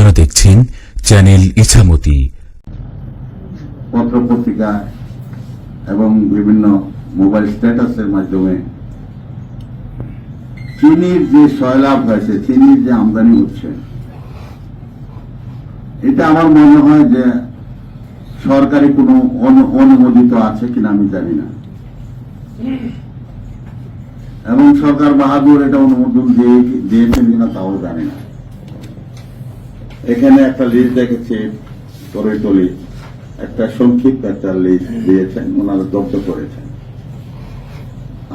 আপনারা দেখছেন চ্যানেল ইছামতি। পত্র পত্রিকা এবং বিভিন্ন মোবাইল স্ট্যাটাসের মাধ্যমে চিনির যে সয়লাভ হয়েছে, চিনির যে আমদানি হচ্ছে, এটা আমার মনে হয় যে সরকারি কোনো অনু- অনুমোদিত আছে কিনা আমি জানি না। এবং সরকার বাহাদুর এটা অনুমোদন দিয়ে দিয়েছেন কিনা তাও জানি না। এখানে একটা লিস্ট দেখেছি তরে তলি একটা সংক্ষিপ্ত একটা লিস্ট দিয়েছেন, ওনারা জব্দ করেছেন।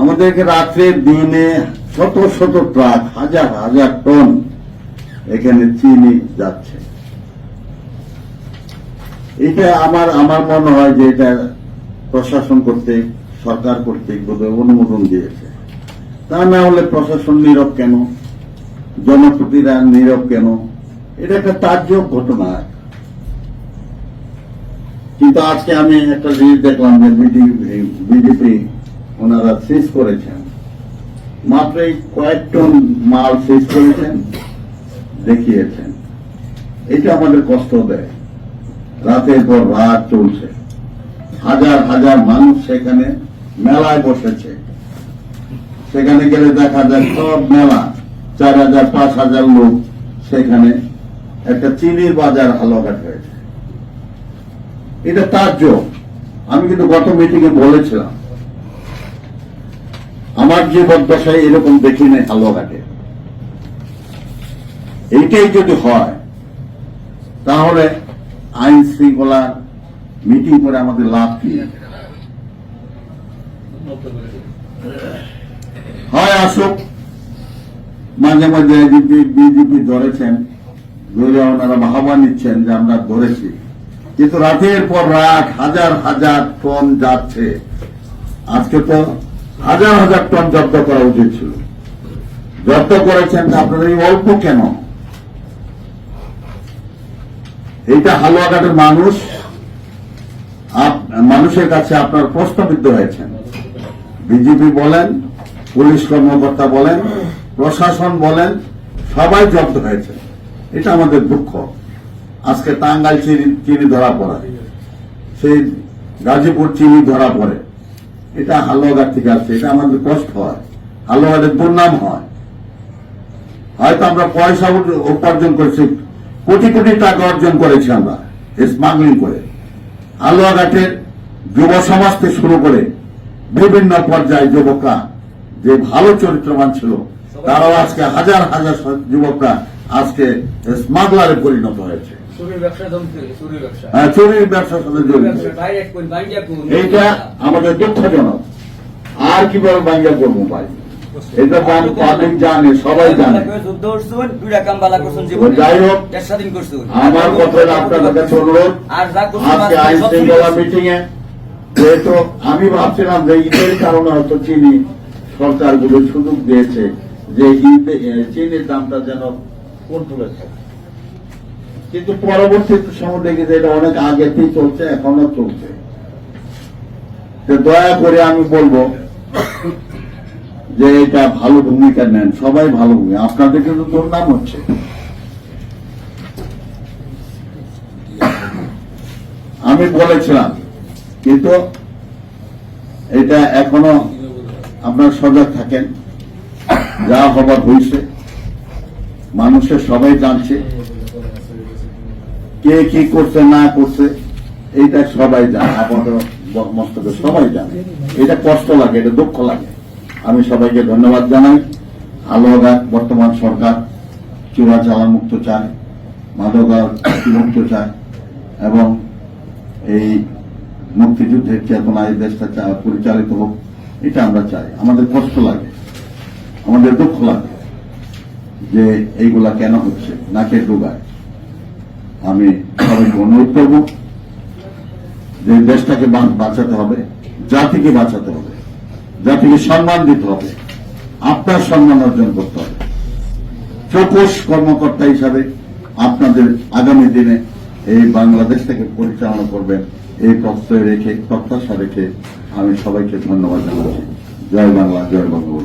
আমাদেরকে রাত্রে দিনে শত শত ট্রাক, হাজার হাজার টন এখানে চিনি যাচ্ছে। এটা আমার আমার মনে হয় যে এটা প্রশাসন কর্তৃক, সরকার কর্তৃক বোধহয় অনুমোদন দিয়েছে। তা না হলে প্রশাসন নীরব কেন? জনপ্রতিরা নীরব কেন? এটা একটা তাজ্জব ঘটনা। কিন্তু আজকে আমি একটা জিনিস দেখলাম যে বিজেপি ওনারা শেষ করেছেন। মাত্র এই কয়েক টন মাল শেষ করেছেন, দেখিয়েছেন। এটা আমাদের কষ্ট দেয়। রাতের পর রাত চলছে। হাজার হাজার মানুষ সেখানে মেলায় বসেছে। সেখানে গেলে দেখা যায় সব মেলা, চার হাজার, পাঁচ হাজার লোক সেখানে একটা চিনির বাজার হালঘাট হয়েছে। এটা তার যোগ আমি কিন্তু গত মিটিং এ বলেছিলাম, আমার যে জীবদ্দশায় এরকম দেখি নাই হালুয়াঘাটে। এইটাই যদি হয়, তাহলে আইন শৃঙ্খলা মিটিং করে আমাদের লাভ কি? হয় আসুক, মাঝে মাঝে বিজেপি ধরেছেন। ধরে ওনারা বাহাবা নিচ্ছেন যে আমরা ধরেছি। কিন্তু রাতের পর রাত হাজার হাজার টন যাচ্ছে। আজকে তো হাজার হাজার টন জব্দ করা উচিত ছিল। জব্দ করেছেন আপনারা এই অল্প কেন? এইটা হালুয়াঘাটের মানুষ মানুষের কাছে আপনার প্রশ্নবিদ্ধ হয়েছেন। বিজেপি বলেন, পুলিশ কর্মকর্তা বলেন, প্রশাসন বলেন, সবাই জব্দ হয়েছে এটা আমাদের দুঃখ। আজকে টাঙ্গাইল চিনি চিনি ধরা পড়ে। সেই গাজীপুর চিনি ধরা পড়ে। এটা হালুয়াঘাট থেকে আসছে, এটা আমাদের কষ্ট হয়। হালুয়াঘাটের দুর্নাম হয়। হয়তো আমরা পয়সা উপার্জন করেছি, কোটি কোটি টাকা অর্জন করেছি আমরা স্মাগলিং করে। হালুয়াঘাটের যুব সমাজ থেকে শুরু করে বিভিন্ন পর্যায়ে যুবকরা যে ভালো চরিত্রবান ছিল, তারাও আজকে হাজার হাজার যুবকরা আজকে স্মাগলারে পরিণত হয়েছে। চুরির হ্যাঁ, ব্যবসার সাথে জড়িত। এইটা আমাদের দুঃখজনক। আর কীভাবে বাংলা করব ভাই? এটা পাবলিক জানে সবাই জানে। যাই হোক, আমার কথা হলো আপনাদের কাছে অনুরোধ। আজকে আইন শৃঙ্খলা মিটিং এ যেহেতু আমি ভাবছিলাম যে ঈদের কারণে হয়তো চিনি সরকারগুলো সুযোগ দিয়েছে যে ঈদে চিনির দামটা যেন কন্ট্রোলে থাকে কিন্তু পরবর্তী সময় দেখি যে এটা অনেক আগেতেই চলছে, এখনও চলছে। দয়া করে আমি বলব যে এটা ভালো ভূমিকা নেন, সবাই ভালো ভূমিকা। আপনাদের কিন্তু দুর্নাম হচ্ছে। আমি বলেছিলাম, কিন্তু এটা এখনও আপনার সজাগ থাকেন, যা হবার হয়েছে মানুষের সবাই জানছে। কে কি করছে, না করছে, এইটা সবাই জানে, আপাতত মস্তকে সবাই জানে। এটা কষ্ট লাগে, এটা দুঃখ লাগে। আমি সবাইকে ধন্যবাদ জানাই। আলোঘাট বর্তমান সরকার চোরাচালা মুক্ত চায়, মাদকার মুক্ত চায়, এবং এই মুক্তিযুদ্ধের চেতনায় দেশটা চা- পরিচালিত হোক, এটা আমরা চাই। আমাদের কষ্ট লাগে, আমাদের দুঃখ লাগে। যে এইগুলা কেন হচ্ছে? নাকের ডোগায়। আমি সবাইকে অনুরোধ করব যে দেশটাকে বাঁচাতে হবে, জাতিকে বাঁচাতে হবে, জাতিকে সম্মান দিতে হবে, আপনার সম্মান অর্জন করতে হবে। চৌকস কর্মকর্তা হিসাবে আপনাদের আগামী দিনে এই বাংলাদেশ থেকে পরিচালনা করবেন, এই প্রত্যয় রেখে, প্রত্যাশা রেখে আমি সবাইকে ধন্যবাদ জানাচ্ছি। জয় বাংলা, জয় বঙ্গবন্ধু।